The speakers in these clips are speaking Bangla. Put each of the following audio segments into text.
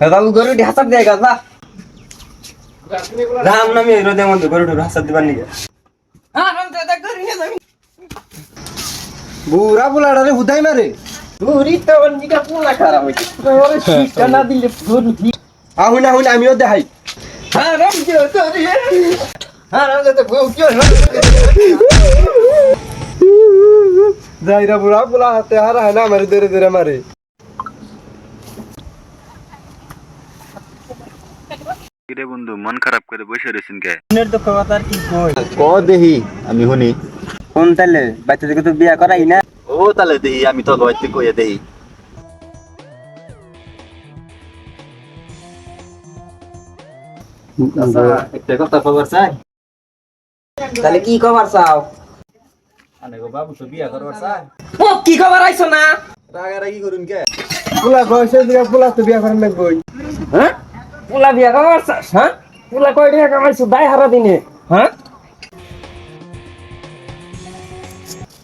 বাবু গরুটি হাসার দেয় রাম নামে রোদের মধ্যে হাসার দিবার বুড়া হুদাই না আহুন আহুন আমিও দেখাই। যাইরা বুড়া বুলা হাতে হারা হয় না মারে ধরে ধরে মারে। কিরে বন্ধু মন খারাপ করে বসে রয়েছেন কে? মনের দুঃখ কথা আর কি কই? ক দেহি আমি শুনি। কোন তাইলে বাচ্চাদেরকে তো বিয়া করাই না? ও তাহলে দেহি আমি তো হয়তো কইয়া দেহি। একটা কথা খবর চাই? তাহলে কি খবর চাও? বাবু তো বিয়া করবার চাই। ও কি খবর আইছো না? রাগারাগি করুন কে? বয়সের দিকে পোলা তো বিয়া করেন হ্যাঁ? পুলা বিয়া চাস হ্যাঁ? পুলা কয় টাকা কামাইছো দাই হারা দিনে হ্যাঁ?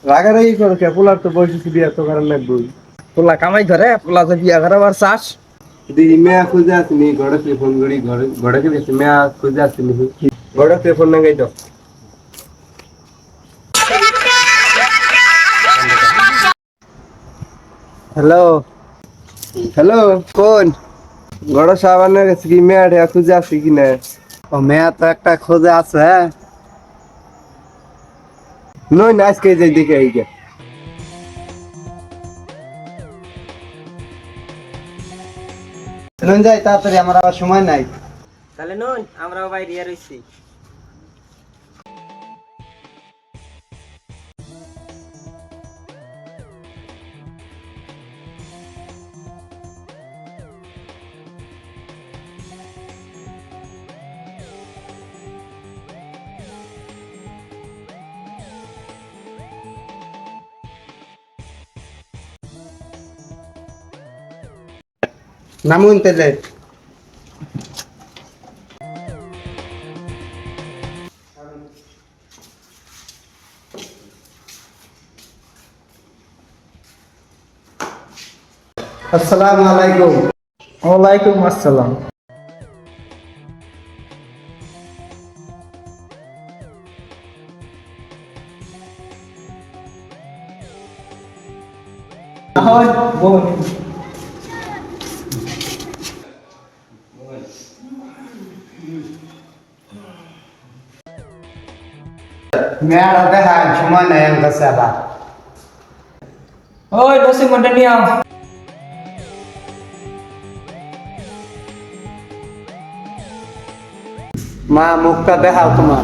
রাগারাগি করো কে? পোলার তো বয়সে বিয়া তো করেন লাগবই পুলা কামাই ধরে পুলা তো বিয়া করাবার চাস। দিদি মেয়া খুঁজে আসিনি গড়কে ফোন করি ঘরে গড়কে গেছে মেয়া খুঁজে আসিনি। গড়কে ফোন না গাই দাও। হ্যালো। হ্যালো কোন? গড় সাবানের কাছে কি মেয়া খুঁজে আসি কি না? ও মেয়া তো একটা খোঁজে আছে হ্যাঁ? নই না আজকে যাই দেখে এই গে। যাই তাড়াতাড়ি আমার আবার সময় নাই। তাহলে নই আমরাও বাইরে রইছি। নামুন তেলে আসসালামু আলাইকুম। ওয়ালাইকুম আসসালাম। মেয়ার হবে হ্যাঁ নাই আমার কাছে আবার। ওই নসিম মন্ডা নিয়ে আও। মা মুখটা দেখাও তোমার।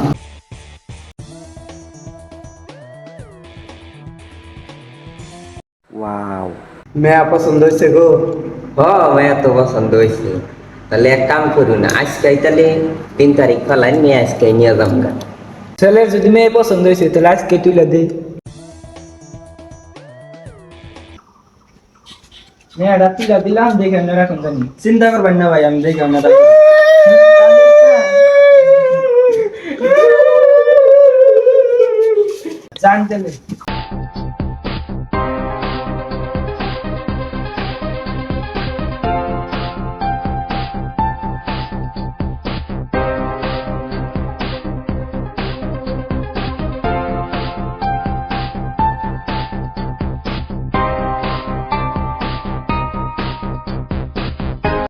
ওয়াও। মেয়া পছন্দ হয়েছে গো। হ মেয়া তো পছন্দ হয়েছে। তাহলে এক কাম করুন আজকে তাহলে তিন তারিখ ফেলাই নিয়ে আজকে নিয়ে যাম গা ছেলের যদি মেয়ে পছন্দ হয়েছে, তাহলে আজকে তুলে দে। মেয়েটা তুলে দিলাম দেখে আমরা এখন জানি। চিন্তা করবেন না ভাই, আমি দেখে আমরা জানতে